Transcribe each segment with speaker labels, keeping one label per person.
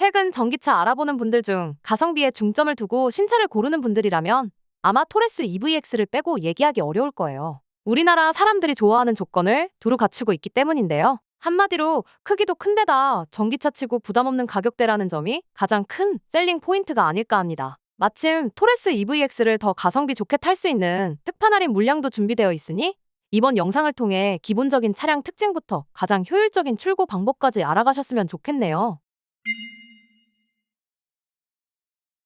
Speaker 1: 최근 전기차 알아보는 분들 중 가성비에 중점을 두고 신차를 고르는 분들이라면 아마 토레스 EVX를 빼고 얘기하기 어려울 거예요. 우리나라 사람들이 좋아하는 조건을 두루 갖추고 있기 때문인데요. 한마디로 크기도 큰데다 전기차 치고 부담 없는 가격대라는 점이 가장 큰 셀링 포인트가 아닐까 합니다. 마침 토레스 EVX를 더 가성비 좋게 탈 수 있는 특판 할인 물량도 준비되어 있으니 이번 영상을 통해 기본적인 차량 특징부터 가장 효율적인 출고 방법까지 알아가셨으면 좋겠네요.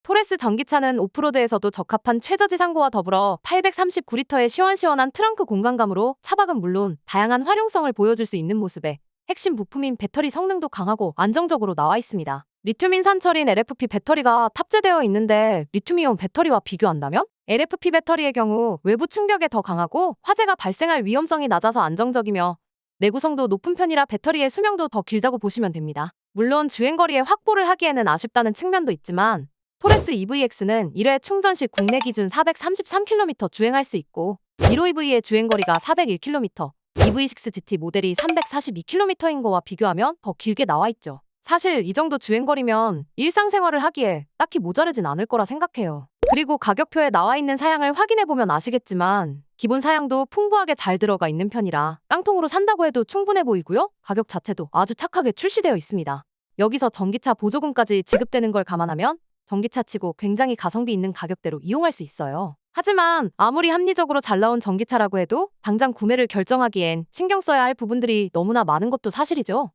Speaker 1: 토레스 전기차는 오프로드에서도 적합한 최저지상고와 더불어 839리터의 시원시원한 트렁크 공간감으로 차박은 물론 다양한 활용성을 보여줄 수 있는 모습에 핵심 부품인 배터리 성능도 강하고 안정적으로 나와 있습니다. 리튬인 산철인 LFP 배터리가 탑재되어 있는데 리튬이온 배터리와 비교한다면 LFP 배터리의 경우 외부 충격에 더 강하고 화재가 발생할 위험성이 낮아서 안정적이며 내구성도 높은 편이라 배터리의 수명도 더 길다고 보시면 됩니다. 물론 주행거리에 확보를 하기에는 아쉽다는 측면도 있지만 토레스 EVX는 1회 충전 시 국내 기준 433km 주행할 수 있고 15EV의 주행거리가 401km, EV6 GT 모델이 342km인 거와 비교하면 더 길게 나와 있죠. 사실 이 정도 주행거리면 일상생활을 하기에 딱히 모자르진 않을 거라 생각해요. 그리고 가격표에 나와 있는 사양을 확인해 보면 아시겠지만 기본 사양도 풍부하게 잘 들어가 있는 편이라 깡통으로 산다고 해도 충분해 보이고요. 가격 자체도 아주 착하게 출시되어 있습니다. 여기서 전기차 보조금까지 지급되는 걸 감안하면 전기차 치고 굉장히 가성비 있는 가격대로 이용할 수 있어요. 하지만 아무리 합리적으로 잘 나온 전기차라고 해도 당장 구매를 결정하기엔 신경 써야 할 부분들이 너무나 많은 것도 사실이죠.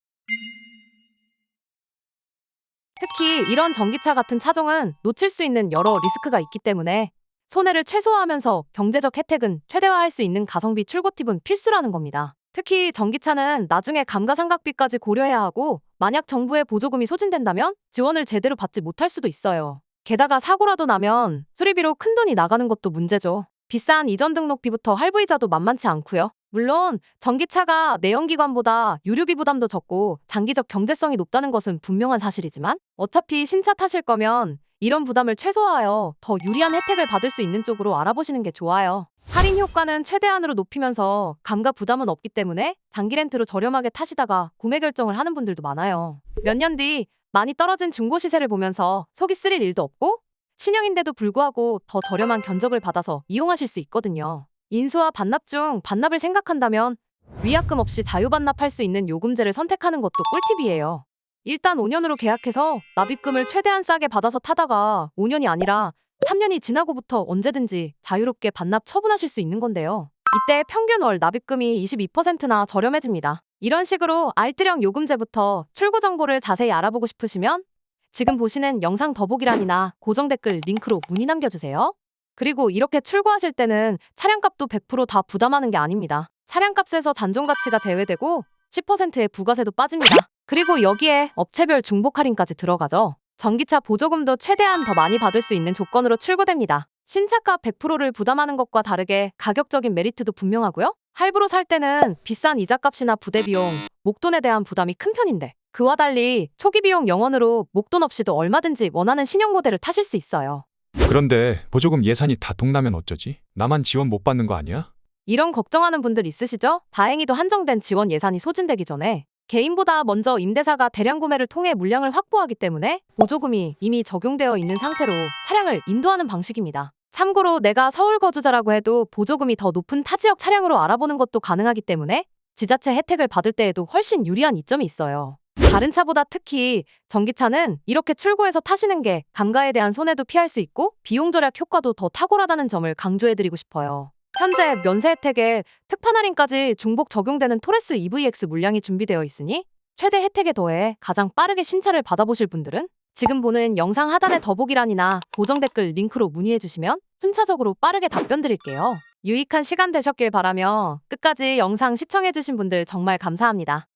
Speaker 1: 특히 이런 전기차 같은 차종은 놓칠 수 있는 여러 리스크가 있기 때문에 손해를 최소화하면서 경제적 혜택은 최대화할 수 있는 가성비 출고 팁은 필수라는 겁니다. 특히 전기차는 나중에 감가상각비까지 고려해야 하고 만약 정부의 보조금이 소진된다면 지원을 제대로 받지 못할 수도 있어요. 게다가 사고라도 나면 수리비로 큰돈이 나가는 것도 문제죠. 비싼 이전 등록비부터 할부이자도 만만치 않고요. 물론 전기차가 내연기관보다 유류비 부담도 적고 장기적 경제성이 높다는 것은 분명한 사실이지만 어차피 신차 타실 거면 이런 부담을 최소화하여 더 유리한 혜택을 받을 수 있는 쪽으로 알아보시는 게 좋아요. 할인 효과는 최대한으로 높이면서 감가 부담은 없기 때문에 장기 렌트로 저렴하게 타시다가 구매 결정을 하는 분들도 많아요. 몇 년 뒤 많이 떨어진 중고 시세를 보면서 속이 쓰릴 일도 없고 신형인데도 불구하고 더 저렴한 견적을 받아서 이용하실 수 있거든요. 인수와 반납 중 반납을 생각한다면 위약금 없이 자유 반납할 수 있는 요금제를 선택하는 것도 꿀팁이에요. 일단 5년으로 계약해서 납입금을 최대한 싸게 받아서 타다가 5년이 아니라 3년이 지나고부터 언제든지 자유롭게 반납 처분하실 수 있는 건데요. 이때 평균 월 납입금이 22%나 저렴해집니다. 이런 식으로 알뜰형 요금제부터 출고 정보를 자세히 알아보고 싶으시면 지금 보시는 영상 더보기란이나 고정 댓글 링크로 문의 남겨주세요. 그리고 이렇게 출고하실 때는 차량값도 100%다 부담하는 게 아닙니다. 차량값에서 잔존 가치가 제외되고 10%의 부가세도 빠집니다. 그리고 여기에 업체별 중복 할인까지 들어가죠. 전기차 보조금도 최대한 더 많이 받을 수 있는 조건으로 출고됩니다. 신차값 100%를 부담하는 것과 다르게 가격적인 메리트도 분명하고요. 할부로 살 때는 비싼 이자값이나 부대 비용, 목돈에 대한 부담이 큰 편인데 그와 달리 초기 비용 0원으로 목돈 없이도 얼마든지 원하는 신형 모델을 타실 수 있어요.
Speaker 2: 그런데 보조금 예산이 다 동나면 어쩌지? 나만 지원 못 받는 거 아니야?
Speaker 1: 이런 걱정하는 분들 있으시죠? 다행히도 한정된 지원 예산이 소진되기 전에 개인보다 먼저 임대사가 대량 구매를 통해 물량을 확보하기 때문에 보조금이 이미 적용되어 있는 상태로 차량을 인도하는 방식입니다. 참고로 내가 서울 거주자라고 해도 보조금이 더 높은 타 지역 차량으로 알아보는 것도 가능하기 때문에 지자체 혜택을 받을 때에도 훨씬 유리한 이점이 있어요. 다른 차보다 특히 전기차는 이렇게 출고해서 타시는 게 감가에 대한 손해도 피할 수 있고 비용 절약 효과도 더 탁월하다는 점을 강조해드리고 싶어요. 현재 면세 혜택에 특판 할인까지 중복 적용되는 토레스 EVX 물량이 준비되어 있으니 최대 혜택에 더해 가장 빠르게 신차를 받아보실 분들은 지금 보는 영상 하단의 더보기란이나 고정 댓글 링크로 문의해 주시면 순차적으로 빠르게 답변 드릴게요. 유익한 시간 되셨길 바라며 끝까지 영상 시청해 주신 분들 정말 감사합니다.